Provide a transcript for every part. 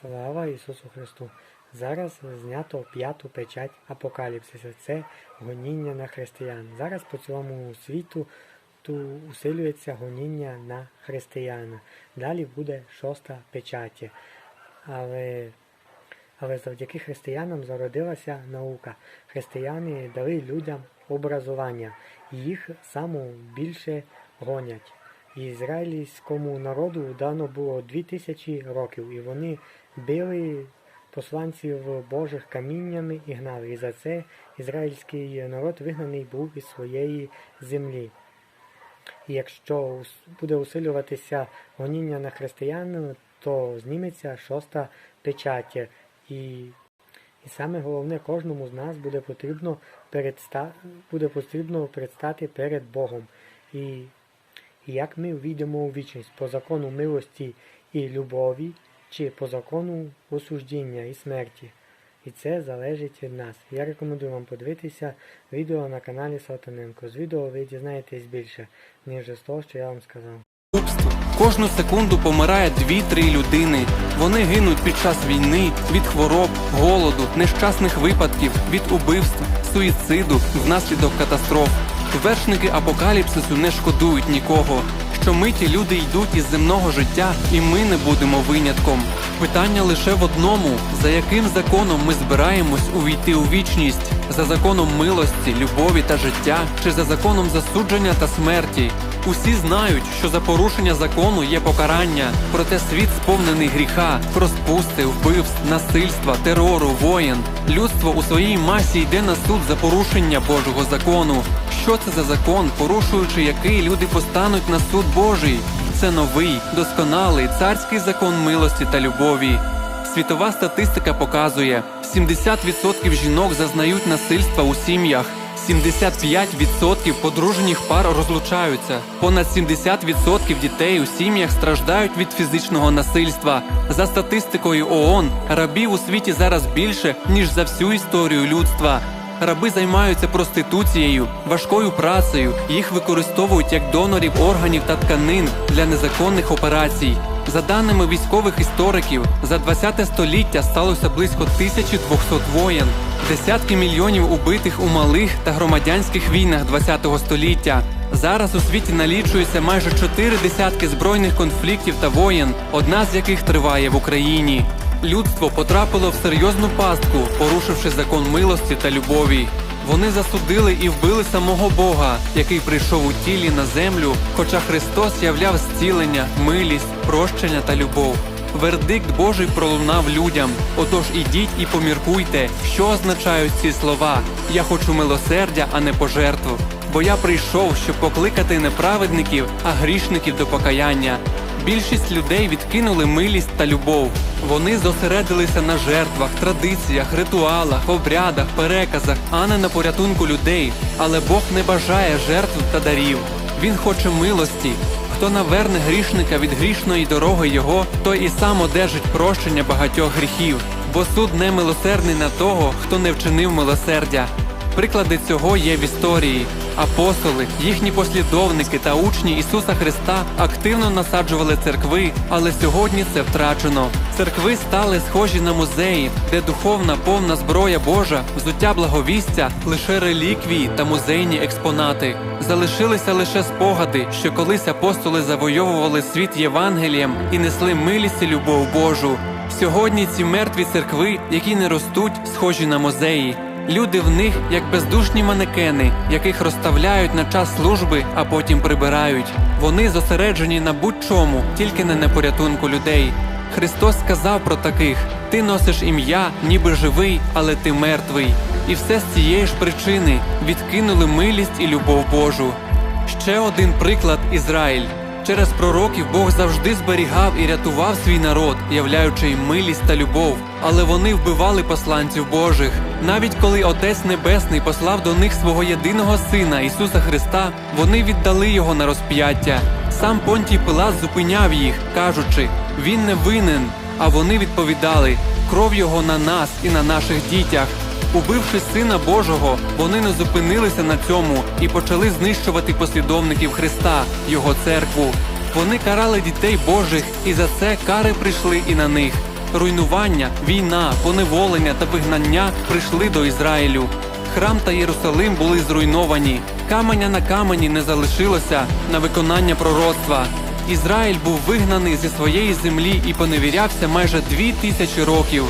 Слава Ісусу Христу! Зараз знято п'яту печать апокаліпсиса. Це гоніння на християн. Зараз по цілому світу ту усилюється гоніння на християна. Далі буде шоста печаті. Але, але завдяки християнам зародилася наука. Християни дали людям образування. Їх само більше гонять. Ізраїльському народу дано було дві тисячі років, і вони били посланців Божих каміннями і гнали. І за це ізраїльський народ вигнаний був із своєї землі. І якщо буде усилюватися гоніння на християн, то зніметься шоста печать. І, і саме головне, кожному з нас буде потрібно, передста... буде потрібно предстати перед Богом. І як ми увійдемо у вічність по закону милості і любові, чи по закону осуждення і смерті. І це залежить від нас. Я рекомендую вам подивитися відео на каналі Салтаненко. З відео ви дізнаєтесь більше, ніж з того, що я вам сказав. Кожну секунду помирає 2-3 людини. Вони гинуть під час війни, від хвороб, голоду, нещасних випадків, від убивств, суїциду внаслідок катастроф. Вершники апокаліпсису не шкодують нікого. Щомиті люди йдуть із земного життя, і ми не будемо винятком. Питання лише в одному: за яким законом ми збираємось увійти у вічність? За законом милості, любові та життя, чи за законом засудження та смерті? Усі знають, що за порушення закону є покарання, проте світ сповнений гріха, розпусти, вбивств, насильства, терору, воєн. Людство у своїй масі йде на суд за порушення Божого закону. Що це за закон, порушуючи який люди постануть на суд Божий? Це новий, досконалий царський закон милості та любові. Світова статистика показує, 70% жінок зазнають насильства у сім'ях. 75% подружніх пар розлучаються. Понад 70% дітей у сім'ях страждають від фізичного насильства. За статистикою ООН, рабів у світі зараз більше, ніж за всю історію людства. Раби займаються проституцією, важкою працею, їх використовують як донорів органів та тканин для незаконних операцій. За даними військових істориків, за 20 століття сталося близько 1200 воєн, десятки мільйонів убитих у малих та громадянських війнах 20 століття. Зараз у світі налічується майже чотири десятки збройних конфліктів та воєн, одна з яких триває в Україні. Людство потрапило в серйозну пастку, порушивши закон милості та любові. Вони засудили і вбили самого Бога, який прийшов у тілі на землю, хоча Христос являв зцілення, милість, прощення та любов. Вердикт Божий пролунав людям. Отож ідіть і поміркуйте, що означають ці слова. Я хочу милосердя, а не пожертву. Бо я прийшов, щоб покликати не праведників, а грішників до покаяння. Більшість людей відкинули милість та любов. Вони зосередилися на жертвах, традиціях, ритуалах, обрядах, переказах, а не на порятунку людей. Але Бог не бажає жертв та дарів. Він хоче милості. Хто наверне грішника від грішної дороги його, той і сам одержить прощення багатьох гріхів. Бо суд не милосердний на того, хто не вчинив милосердя. Приклади цього є в історії. Апостоли, їхні послідовники та учні Ісуса Христа активно насаджували церкви, але сьогодні це втрачено. Церкви стали схожі на музеї, де духовна повна зброя Божа, взуття благовістя, лише реліквії та музейні експонати. Залишилися лише спогади, що колись апостоли завойовували світ Євангелієм і несли милість і любов Божу. Сьогодні ці мертві церкви, які не ростуть, схожі на музеї. Люди в них як бездушні манекени, яких розставляють на час служби, а потім прибирають. Вони зосереджені на будь-чому, тільки не на порятунку людей. Христос сказав про таких: ти носиш ім'я, ніби живий, але ти мертвий. І все з цієї ж причини відкинули милість і любов Божу. Ще один приклад Ізраїль. Через пророків Бог завжди зберігав і рятував свій народ, являючи їм милість та любов. Але вони вбивали посланців Божих. Навіть коли Отець Небесний послав до них свого єдиного сина Ісуса Христа, вони віддали його на розп'яття. Сам Понтій Пилат зупиняв їх, кажучи: Він не винен. А вони відповідали: кров його на нас і на наших дітях. Убивши сина Божого, вони не зупинилися на цьому і почали знищувати послідовників Христа, Його церкву. Вони карали дітей Божих, і за це кари прийшли і на них. руйнування, війна, поневолення та вигнання прийшли до Ізраїлю. Храм та Єрусалим були зруйновані. Каменя на камені не залишилося на виконання пророцтва. Ізраїль був вигнаний зі своєї землі і поневірявся майже дві тисячі років.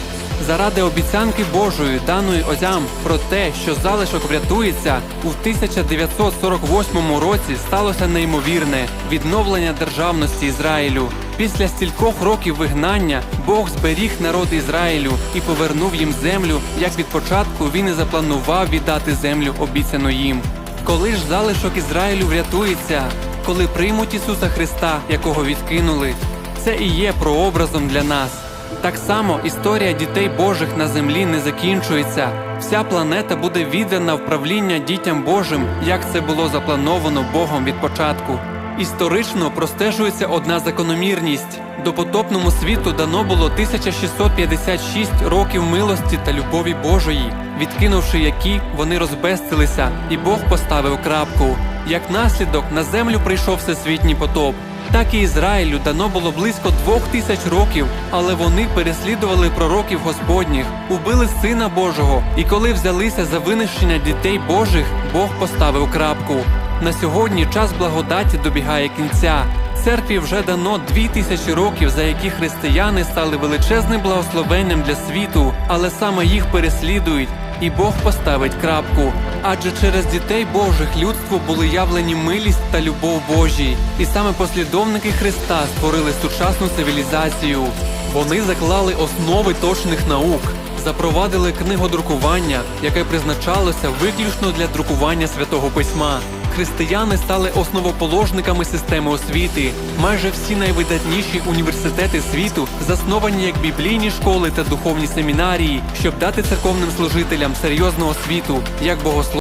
Заради обіцянки Божої, даної Озям, про те, що залишок врятується, у 1948 році сталося неймовірне відновлення державності Ізраїлю. Після стількох років вигнання Бог зберіг народ Ізраїлю і повернув їм землю, як від початку він і запланував віддати землю обіцяну їм. Коли ж залишок Ізраїлю врятується, коли приймуть Ісуса Христа, якого відкинули, це і є прообразом для нас. Так само історія дітей Божих на землі не закінчується. Вся планета буде віддана в правління дітям Божим, як це було заплановано Богом від початку. Історично простежується одна закономірність. Допотопному світу дано було 1656 років милості та любові Божої, відкинувши які вони розбестилися, і Бог поставив крапку. Як наслідок на землю прийшов всесвітній потоп. Так і Ізраїлю дано було близько двох тисяч років, але вони переслідували пророків Господніх, убили Сина Божого, і коли взялися за винищення дітей Божих, Бог поставив крапку. На сьогодні час благодаті добігає кінця. Церкві вже дано дві тисячі років, за які християни стали величезним благословенням для світу, але саме їх переслідують, і Бог поставить крапку. Адже через дітей Божих людству були явлені милість та любов Божі, і саме послідовники Христа створили сучасну цивілізацію. Вони заклали основи точних наук, запровадили книгодрукування, яке призначалося виключно для друкування святого письма. Християни стали основоположниками системи освіти. Майже всі найвидатніші університети світу засновані як біблійні школи та духовні семінарії, щоб дати церковним служителям серйозну освіту, як богослов'я,